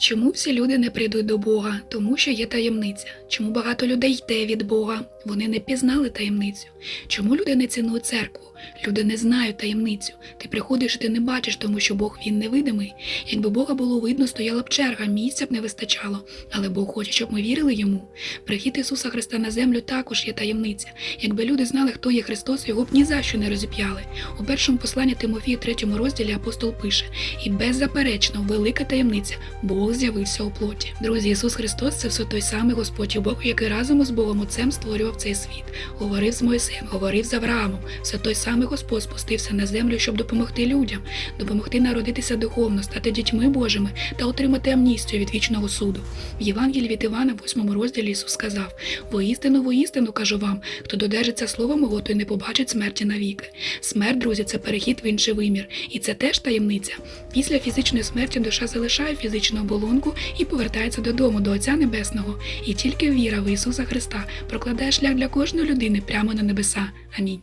Чому всі люди не прийдуть до Бога? Тому що є таємниця. Чому багато людей йде від Бога? Вони не пізнали таємницю. Чому люди не цінують церкву? Люди не знають таємницю. Ти приходиш, ти не бачиш, тому що Бог він невидимий. Якби Бога було видно, стояла б черга, місця б не вистачало. Але Бог хоче, щоб ми вірили йому. Прихід Ісуса Христа на землю також є таємниця. Якби люди знали, хто є Христос, його б ні за що не розіп'яли. У першому посланні Тимофію, третьому розділі апостол пише: і беззаперечно, велика таємниця, Бог з'явився у плоті. Друзі, Ісус Христос це все той самий Господь і Бог, який разом із Богом Отцем створював цей світ. Говорив з Моїсеєм, говорив з Авраамом. Все той самий Господь спустився на землю, щоб допомогти людям, допомогти народитися духовно, стати дітьми Божими та отримати амністію від вічного суду. В Євангелії від Івана, в 8 розділі Ісус сказав: Воістину, воістину кажу вам, хто додержиться слова мого, той не побачить смерті навіки. Смерть, друзі, це перехід в інший вимір, і це теж таємниця. Після фізичної смерті душа залишає фізичну оболонку і повертається додому, до Отця Небесного. І тільки віра в Ісуса Христа прокладає шлях для кожної людини прямо на небеса. Амінь.